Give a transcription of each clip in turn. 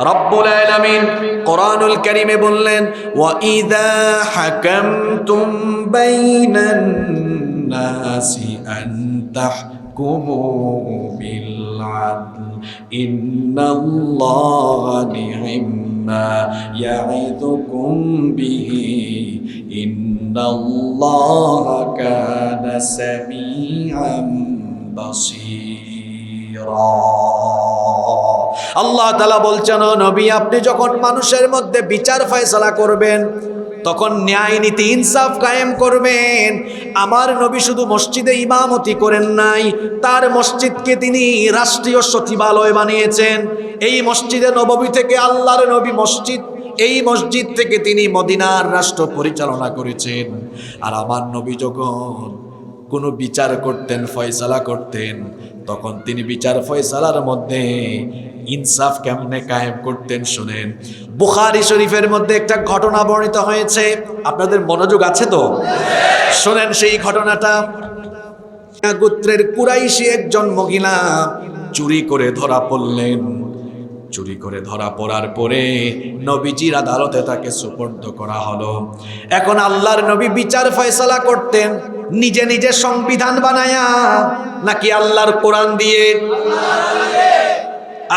রব্বুল আলামিন কোরআনুল কারীমে বললেন ওয়া ইযা হাকামতুম বাইনান নাসি আন তাহকুমু বিল আদল ইন্নাল্লাহা নি'মা ইয়া'iদুকুম বিহি ইন্নাল্লাহা কানা সামিআন বাসীরা আল্লাহ তালা বলছেন, "ও নবী, আপনি যখন মানুষের মধ্যে বিচার ফয়সলা করবেন, তখন ন্যায় নীতি ইনসাফ কায়েম করবেন। আমার নবী শুধু মসজিদে ইমামতি করেন নাই, তার মসজিদকে তিনি রাষ্ট্রীয় সচিবালয় বানিয়েছেন। এই মসজিদে নববী থেকে আল্লাহর নবী মসজিদ, এই মসজিদ থেকে তিনি মদিনার রাষ্ট্র পরিচালনা করেছেন। আর আমার নবী যখন কোনো বিচার করতেন, ফয়সালা করতেন, তখন তিনি বিচার ফয়সালার মধ্যে ইনসাফ কেমনে কায়েম করতেন শোনেন। বুখারি শরীফের মধ্যে একটা ঘটনা বর্ণিত হয়েছে। আপনাদের মনোযোগ আছে তো? শোনেন সেই ঘটনাটা। গোত্রের কুরাইশি একজন মহিলা চুরি করে ধরা পড়লেন। চুরি করে ধরা পড়ার পরে নবীজির আদালতে তাকে সুপর্দ করা হলো। এখন আল্লাহর নবী বিচার ফয়সালা করতেন, নিজে নিজে সংবিধান বানায়া, নাকি আল্লাহর কোরআন দিয়ে?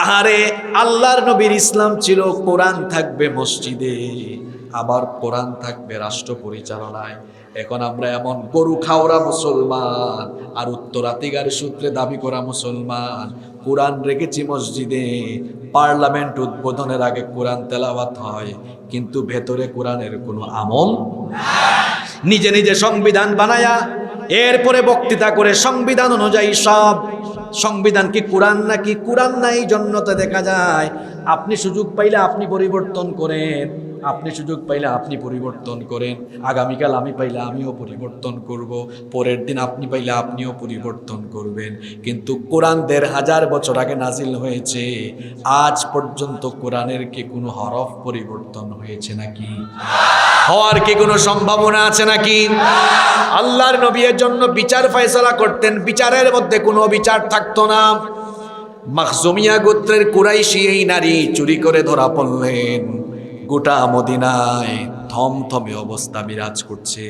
আহারে, আল্লাহর নবীর ইসলাম ছিল কোরআন থাকবে মসজিদে, আবার কোরআন থাকবে রাষ্ট্র পরিচালনায়। এখন আমরা এমন গরু খাওয়া মুসলমান, আর উত্তরাধিকার সূত্রে দাবি করা মুসলমান। কোরআন রেখেছি মসজিদে, পার্লামেন্ট উদ্বোধনের আগে কোরআন তেলাওয়াত হয়, কিন্তু ভেতরে কোরআনের কোনো আমল নিজে নিজে সংবিধান বানায়া, এরপরে বক্তৃতা করে সংবিধান অনুযায়ী সব সংবিধান কি কোরআন নাকি কোরআন নাই জন্মতে দেখা যায়। আপনি সুযোগ পাইলে আপনি পরিবর্তন করেন। আপনি সুযোগ পাইলে আপনি পরিবর্তন করেন। আগামীকাল আমি পাইলে আমিও পরিবর্তন করব। পরের দিন আপনি পাইলে আপনিও পরিবর্তন করবেন। কিন্তু কোরআন দেড় হাজার বছর আগে নাজিল হয়েছে। আজ পর্যন্ত কোরআনের কি কোনো হরফ পরিবর্তন হয়েছে নাকি? হওয়ার কি কোনো সম্ভাবনা আছে নাকি? আল্লাহর নবীর জন্য বিচার ফয়সলা করতেন। বিচারের মধ্যে কোনো বিচার থাকতো না। মাখজুমিয়া গোত্রের কুরাইশি এই নারী চুরি করে ধরা পড়লেন। গোটা মদিনায় থমথমে অবস্থা বিরাজ করছে।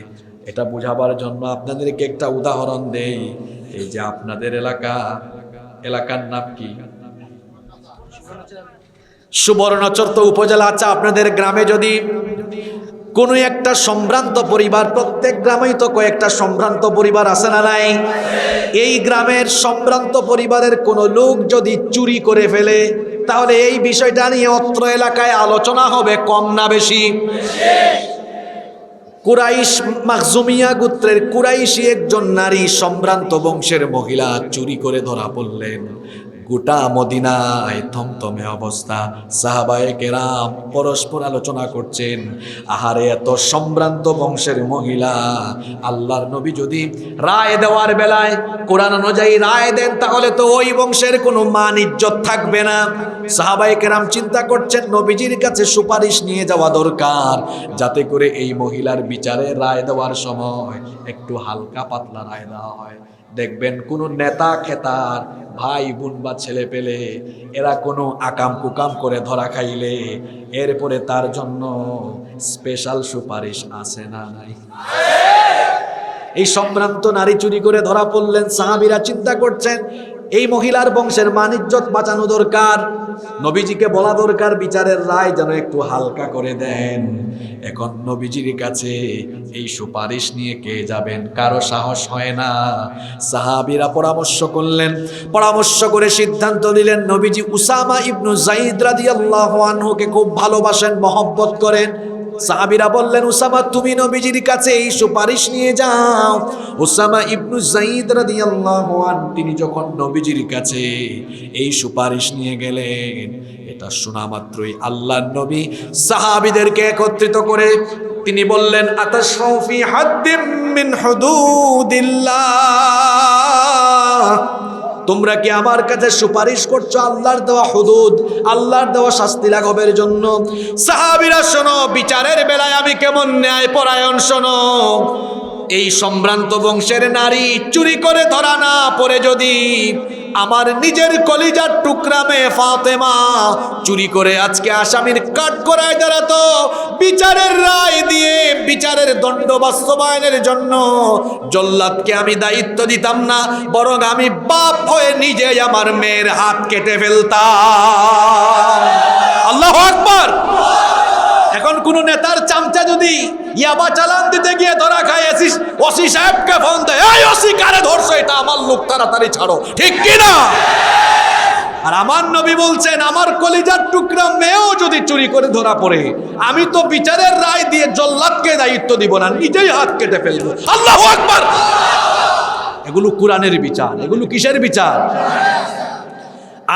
এটা বোঝাবার জন্য আপনাদেরকে একটা উদাহরণ দেই। এই যে আপনাদের এলাকা, এলাকার নাম কি? সুবর্ণচর্ত উপজেলা আছে আপনাদের গ্রামে যদি কোনো একটা সম্ভ্রান্ত পরিবার, প্রত্যেক গ্রামেই তো কয়েকটা সম্ভ্রান্ত পরিবার আছে না নাই? এই গ্রামের সম্ভ্রান্ত পরিবারের কোনো লোক যদি চুরি করে ফেলে তাহলে এই বিষয়টা নিয়ে অত্র এলাকায় আলোচনা হবে, কম না বেশি। কুরাইশ মাকজুমিয়া গোত্রের কুরাইশি একজন নারী সম্ভ্রান্ত বংশের মহিলা চুরি করে ধরা পড়লেন। গোটা মদিনায় থমথমে অবস্থা। সাহাবায়ে কেরাম পরস্পর আলোচনা করছেন, আহারে, এত সম্ভ্রান্ত বংশের মহিলা, আল্লাহর নবী যদি রায় দেওয়ার বেলায় কোরআন অনুযায়ী রায় দেন, তাহলে তো ওই বংশের কোনো মান, ইজ্জত থাকবে না। সাহাবায়ে কেরাম চিন্তা করছেন, নবীজির কাছে সুপারিশ নিয়ে যাওয়া দরকার, যাতে করে এই মহিলার বিচারে রায় দেওয়ার সময় একটু হালকা পাতলা রায় দেওয়া হয়। দেখবেন কোনো নেতা খেতার, ভাই, বোন বা ছেলে পেলে এরা কোনো আকাম কুকাম করে ধরা খাইলে এরপরে তার জন্য স্পেশাল সুপারিশ আছে না নাই? এই সম্ভ্রান্ত নারী চুরি করে ধরা পড়লেন, সাহাবিরা চিন্তা করছেন, এই মহিলার বংশের মানিজ্যত বাঁচানো দরকার। নবীজিকে বলা দরকার বিচারের রায় যেন একটু হালকা করে দেন। এখন নবীজির কাছে এই সুপারিশ নিয়ে কে যাবেন? কারও সাহস হয় না। সাহাবিরা পরামর্শ করলেন। পরামর্শ করে সিদ্ধান্ত নিলেন, নবীজি উসামা ইবনু জাইদ রাদিয়াল্লাহু আনহুকে খুব ভালোবাসেন, মহব্বত করেন। সাহাবিরা বললেন, উসামা, তুমি নবীজির কাছে এই সুপারিশ নিয়ে যাও। উসামা ইবনু জাইদ রাদিয়াল্লাহু আন তিনি যখন নবীজির কাছে এই সুপারিশ নিয়ে গেলেন, এটা শোনা মাত্রই আল্লাহর নবী সাহাবীদেরকে একত্রিত করে তিনি বললেন আতাশফি হাদ্দিম মিন হুদুদিল্লাহ। তোমরা কি আমার কাছে সুপারিশ করছ আল্লাহর দেওয়া হুদুদ, আল্লাহর দেওয়া শাস্তি লাঘবের জন্য? সাহাবিরা শোনো, বিচারের বেলায় আমি কেমন ন্যায় পরায়ণ শোনো? এই সম্ভ্রান্ত বংশের নারী চুরি করে ধরা না পড়ে যদি আমার নিজের কলিজার টুকরা মেয়ে ফাতেমা চুরি করে আজকে আসামির কাঠ করায় দাঁড়াতো, বিচারের রায় বিচারের দণ্ড বাস্তবায়নের জন্য জল্লাদকে আমি দায়িত্ব দিতাম না, বরং আমি বাপ হয়ে নিজে আমার মেয়ের হাত কেটে ফেলতাম। আল্লাহ আকবার! এখন কোন নেতার চামচা যদি ইয়াবা চালান দিতে গিয়ে ধরা খায় আসিস ওসি সাহেবকে ফোন দেয়, এই ওসি, কারে ধরছো এটা? আমার লোক তাড়াতাড়ি ছাড়ো। ঠিক কি না? আর আমার নবী বলছেন, আমার কলিজার টুকরা মেয়েও যদি চুরি করে ধরা পড়ে, আমি তো বিচারের রায় দিয়ে জল্লাদকে দায়িত্ব দিব না, নিজেই হাত কেটে ফেলব। আল্লাহ এগুলো কোরআনের বিচার, এগুলো কিসের বিচার?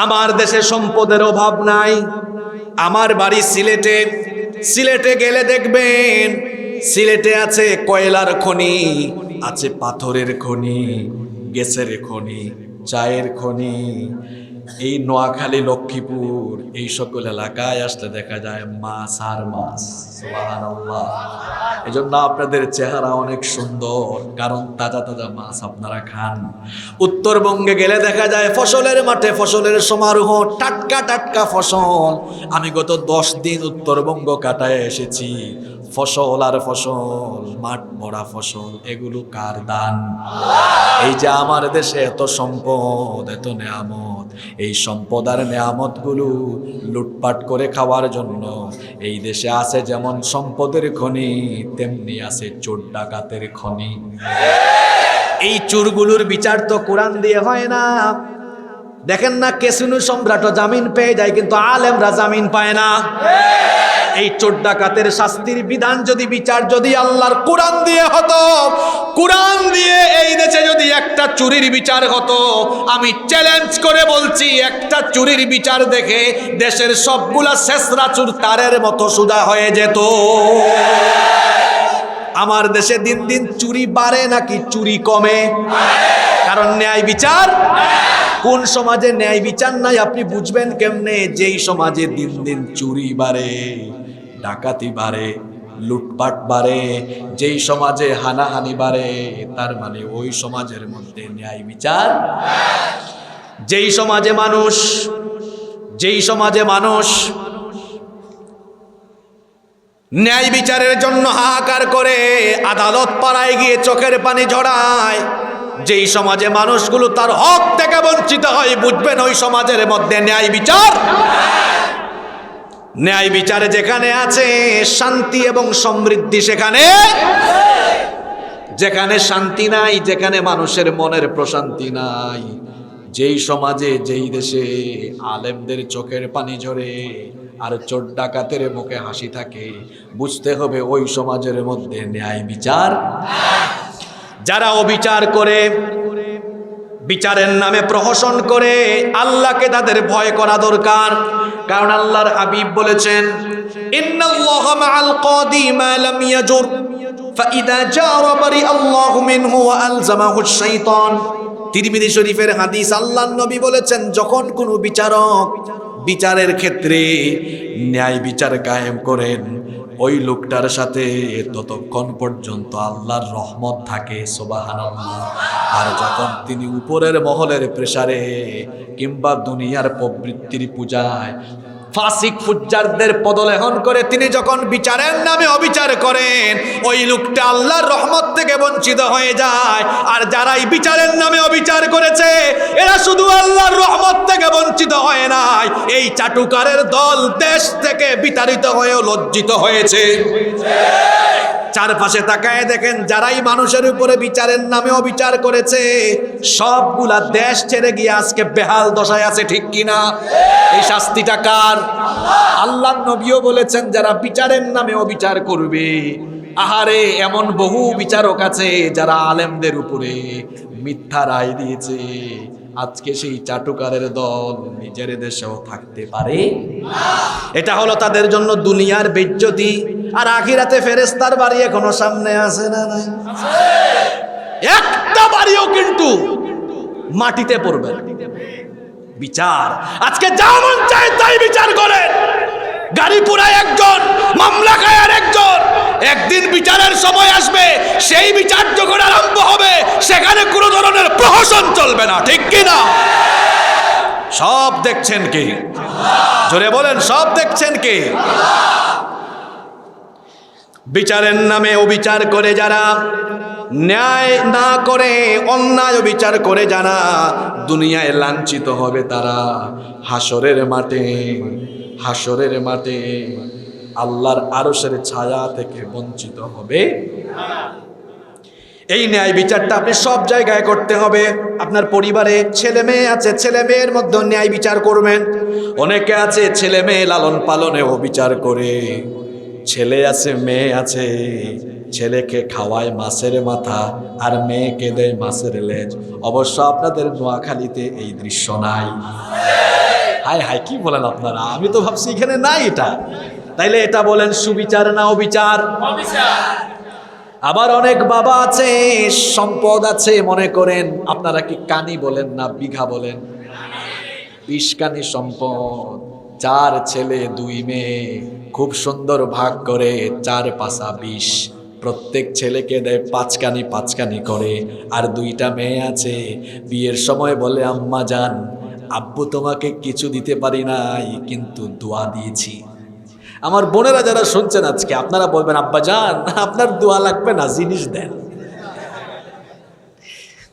আমার দেশে সম্পদের অভাব নাই, আমার বাড়ি সিলেটে। সিলেটে গেলে দেখবেন, সিলেটে আছে কয়লার খনি, আছে পাথরের খনি, গ্যাসের খনি, চায়ের খনি এই নোয়াখালী, লক্ষ্মীপুর, এই সকল এলাকায় আসলে দেখা যায় মাছ আর মাছ এই জন্য আপনাদের চেহারা অনেক সুন্দর, কারণ তাজা তাজা মাছ আপনারা খান। উত্তরবঙ্গে গেলে দেখা যায় ফসলের মাঠে ফসলের সমারোহ, টাটকা টাটকা ফসল। আমি গত দশ দিন উত্তরবঙ্গ কাটায় এসেছি। ফসল আর ফসল, মাঠ ভরা ফসল, এগুলো কার দান? এই যে আমার দেশে এত সম্পদ, এত নেয়ামত, এই সম্পদ আর নেয়ামতগুলো লুটপাট করে খাওয়ার জন্য এই দেশে আছে যেমন সম্পদের খনি, তেমনি আছে চোর ডাকাতের খনি। এই চুরগুলোর বিচার তো কোরআন দিয়ে হয় না। দেখেন না কেসিনু সম্রাট জামিন পেয়ে যায়, কিন্তু আলেমরা জামিন পায় না। এই চোর ডাকাতের শাস্তির বিধান যদি বিচার, যদি আল্লাহর কোরআন দিয়ে হতো, কোরআন দিয়ে এই দেশে যদি একটা চুরির বিচার হতো, আমি চ্যালেঞ্জ করে বলছি, একটা চুরির বিচার দেখে দেশের সবগুলা শেষরা চুর তারের মতো সুদা হয়ে যেত। আমার দেশে দিন দিন চুরি বাড়ে নাকি চুরি কমে? কারণ ন্যায় বিচার? কোন সমাজে ন্যায় বিচার নাই আপনি বুঝবেন কেমনে? যেই সমাজে দিন দিন চুরি বাড়ে, ডাকাতি বাড়ে, লুটপাট বাড়ে, যেই সমাজে হানাহানি বাড়ে, তার মানে ওই সমাজের মধ্যে ন্যায় বিচার? যেই সমাজে মানুষ, যেই সমাজে মানুষ ন্যায় বিচারের জন্য হাহাকার করে, আদালত পাড়ায় গিয়ে চোখের পানি ঝরায় যেই সমাজে মানুষগুলো তার হক থেকে বঞ্চিত হয়, বুঝবেন ওই সমাজের মধ্যে ন্যায় বিচার। ন্যায় বিচারে যেখানে আছে, শান্তি এবং সমৃদ্ধি সেখানে। যেখানে শান্তি নাই, যেখানে মানুষের মনের প্রশান্তি নাই। যেই সমাজে, যেই দেশে আলেমদের চোখের পানি ঝরে আর চোর ডাকাতের মুখে হাসি থাকে, বুঝতে হবে ওই সমাজের মধ্যে ন্যায় বিচার। যারা অবিচার করে, বিচারের নামে প্রহসন করে, আল্লাহকে তাদের ভয় করা দরকার। কারণ আল্লাহর হাবিব বলেছেন আল্লাহু তিরমিজি শরীফের হাদিস আল্লাহর নবী বলেছেন, যখন কোনো বিচারক বিচারের ক্ষেত্রে ন্যায় বিচার কায়েম করেন। ওই লোকটার সাথে ততক্ষণ পর্যন্ত আল্লাহর রহমত থাকে, সোবাহানাল্লাহ। আর যখন তিনি উপরের মহলের প্রেসারে কিংবা দুনিয়ার প্রবৃত্তির পূজায় ফাসিক ফুজ্জারদের পদলেহন করে তিনি যখন বিচারের নামে অবিচার করেন, ওই লোকটা আল্লাহর রহমত থেকে বঞ্চিত হয়ে যায়। আর যারাই বিচারের নামে অবিচার করেছে আল্লাহর রহমত থেকে বঞ্চিত হয় নাই। এই চাটুকারের দল দেশ থেকে বিতাড়িত হয়েও লজ্জিত হয়েছে। চারপাশে তাকায় দেখেন, যারাই মানুষের উপরে বিচারের নামে অবিচার করেছে, সবগুলা দেশ ছেড়ে গিয়ে আজকে বেহাল দশায় আছে, ঠিক কিনা? এই শাস্তিটা কার? আল্লাহ নবীও বলেছেন, যারা বিচারের নামে অবিচার করবে, আহারে এমন বহু বিচারক আছে যারা আলেমদের উপরে মিথ্যা রায় দিয়েছে। আজকে সেই চাটুকারের দল নিজের দেশেও থাকতে পারে? এটা হলো তাদের জন্য দুনিয়ার বেজ্জতি। আর আখিরাতে ফেরেস্তার বাড়ি এখনও সামনে আসে না নাই? একটা বাড়িও কিন্তু মাটিতে পড়বে। বিচার। আজকে যা মন চায় তাই বিচার করেন। গাড়ি পুরায় একজন মামলা খায় আর একজন একদিন বিচারের সময় আসবে, সেই বিচার যখন আরম্ভ হবে, সেখানে কোনো ধরনের প্রহসন চলবে না, ঠিক কি না? সব দেখছেন কি? জোরে বলেন, সব দেখছেন কি? বিচারের নামে অবিচার করে যারা ন্যায় না করে, অন্যায় বিচার করে যারা দুনিয়ায় লাঞ্ছিত হবে তারা হাসরের মাঠে হাসরের মাঠে আল্লাহর আরশের ছায়া থেকে বঞ্চিত হবে। এই ন্যায় বিচারটা আপনি সব জায়গায় করতে হবে। আপনার পরিবারে ছেলে মেয়ে আছে, ছেলে মেয়ের মধ্যে ন্যায় বিচার করবেন। অনেকে আছে ছেলে মেয়ে লালন পালনেও বিচার করে, ছেলে আছে, মেয়ে আছে ছেলেকে খাওয়ায় মাছের মাথা আর মেয়েকে দেয় মাছের লেজ। অবশ্য আপনাদের নোয়াখালীতে এই দৃশ্য নাই। হায় হায় কি বলেন আপনারা? আমি তো ভাবছি এখানে নাই এটা। তাইলে এটা বলেন সুবিচার না অবিচার? আবার অনেক বাবা আছে, সম্পদ আছে, মনে করেন। আপনারা কি কানি বলেন না বিঘা বলেন? বিশ কানি সম্পদ। চার ছেলে দুই মেয়ে, খুব সুন্দর ভাগ করে চার পাশা বিশ প্রত্যেক ছেলেকে দেয় পাঁচকানি পাঁচকানি করে। আর দুইটা মেয়ে আছে। বিয়ের সময় বলে, আম্মা যান, আব্বু তোমাকে কিছু দিতে পারি নাই, কিন্তু দোয়া দিয়েছি। আমার বোনেরা যারা শুনছেন আজকে, আপনারা বলবেন, আব্বা যান, আপনার দোয়া লাগবে না, জিনিস দেন।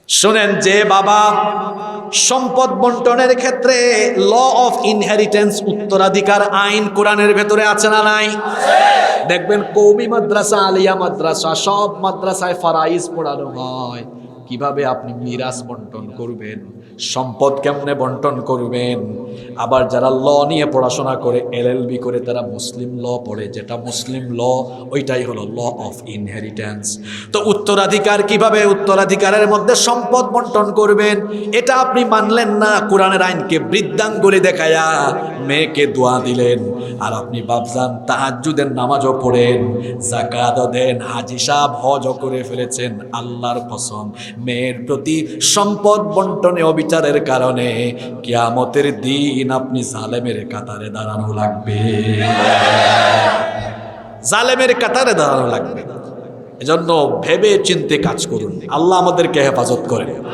শোনেন, যে বাবা সম্পদ বন্টনের ক্ষেত্রে ল অফ ইনহেরিটেন্স উত্তরাধিকার আইন কোরআনের ভেতরে আছে না নাই? দেখবেন কৌমি মাদ্রাসা, আলিয়া মাদ্রাসা, সব মাদ্রাসায় ফারাইজ পড়ানো হয়। কীভাবে আপনি মিরাজ বন্টন করবেন? সম্পদ কেমনে বন্টন করবেন? আবার যারা ল নিয়ে পড়াশোনা করে এলএলবি করে তারা মুসলিম ল পড়ে। যেটা মুসলিম ল, ওইটাই হলো ল অফ ইনহেরিটেন্স। তো উত্তরাধিকার কীভাবে? উত্তরাধিকারের মধ্যে সম্পদ বন্টন করবেন। এটা আপনি মানলেন না, কোরআনের আইনকে বৃদ্ধাঙ্গুলি দেখায়া মেয়েকে দোয়া দিলেন। আর আপনি বাবজান তাহাজ্জুদের নামাজও পড়েন জাকাতও দেন, হাজি সাহেব হজও করে ফেলেছেন, আল্লাহর কসম। মেয়ের প্রতি সম্পদ বন্টনে অবিচারের কারণে কিয়ামতের দিন আপনি জালেমের কাতারে দাঁড়ানো লাগবে। জালেমের কাতারে দাঁড়ানো লাগবে। এজন্য ভেবে চিনতে কাজ করুন। আল্লাহ আমাদেরকে হেফাজত করেন।